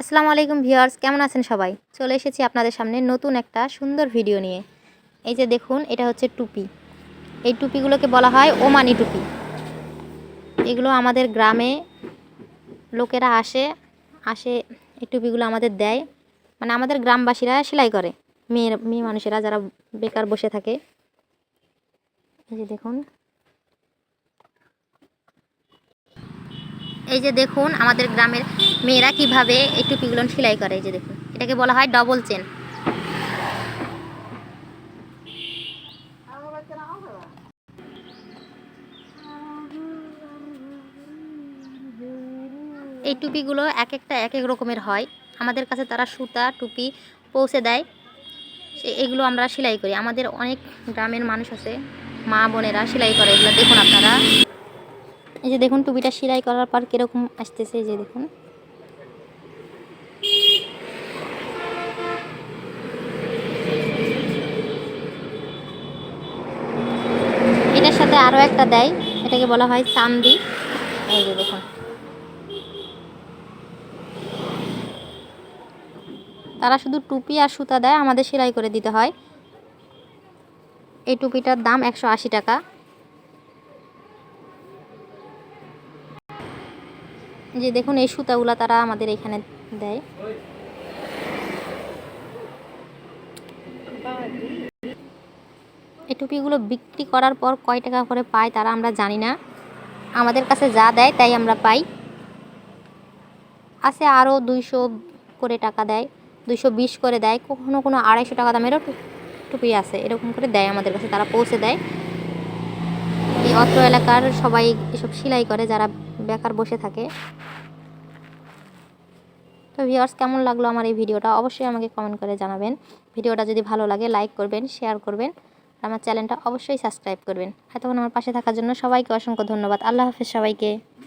আসসালামু আলাইকুম ভিউয়ার্স, কেমন আছেন সবাই? চলে এসেছি আপনাদের সামনে নতুন একটা সুন্দর ভিডিও নিয়ে। এই যে দেখুন, এটা হচ্ছে টুপি। এই টুপিগুলোকে বলা হয় ওমানি টুপি। এগুলো আমাদের গ্রামে লোকেরা আসে আসে এই টুপিগুলো আমাদের দেয়। মানে আমাদের গ্রামবাসীরা সেলাই করে। মেয়ের মেয়ে মানুষেরা যারা বেকার বসে থাকে। এই যে দেখুন এই যে দেখুন, আমাদের গ্রামের মেয়েরা কীভাবে এই টুপিগুলো সেলাই করে, এই যে দেখুন। এটাকে বলা হয় ডবল চেন এই টুপিগুলো এক একটা এক এক রকমের হয়। আমাদের কাছে তারা সুতা, টুপি পৌঁছে দেয়। এগুলো আমরা সেলাই করি। আমাদের অনেক গ্রামের মানুষ আছে, মা বোনেরা সেলাই করে। এগুলো দেখুন আপনারা। এই যে দেখুন টুপিটা সেলাই করার পর কীরকম আসতেছে এই যে দেখুন। এটার সাথে আরও একটা দেয়, এটাকে বলা হয় চান্দি। এই যে দেখুন। তারা শুধু টুপি আর সুতা দেয়, আমাদের সেলাই করে দিতে হয়। এই টুপিটার দাম একশো আশি টাকা। যে দেখুন, এই সুতাগুলা তারা আমাদের এখানে দেয়। এই টুপিগুলো বিক্রি করার পর কয় টাকা করে পায় তারা আমরা জানি না। আমাদের কাছে যা দেয় তাই আমরা পাই। আছে আরও দুইশো করে টাকা দেয়, দুইশো বিশ করে দেয়। কখনো কোনো আড়াইশো টাকা দামেরও টুপি আছে, এরকম করে দেয় আমাদের কাছে, তারা পৌঁছে দেয়। এই অত্র এলাকার সবাই এসব সেলাই করে, যারা বেকার বসে থাকে। তো ভিউয়ার্স, কেমন লাগল আমার এই ভিডিওটা? অবশ্যই আমাকে কমেন্ট করে জানাবেন। ভিডিওটা যদি ভালো লাগে লাইক করবেন শেয়ার করবেন, আর আমার চ্যানেলটা অবশ্যই সাবস্ক্রাইব করবেন। এতক্ষণ আমার পাশে থাকার জন্য সবাইকে অসংখ্য ধন্যবাদ। আল্লাহ হাফেজ সবাইকে।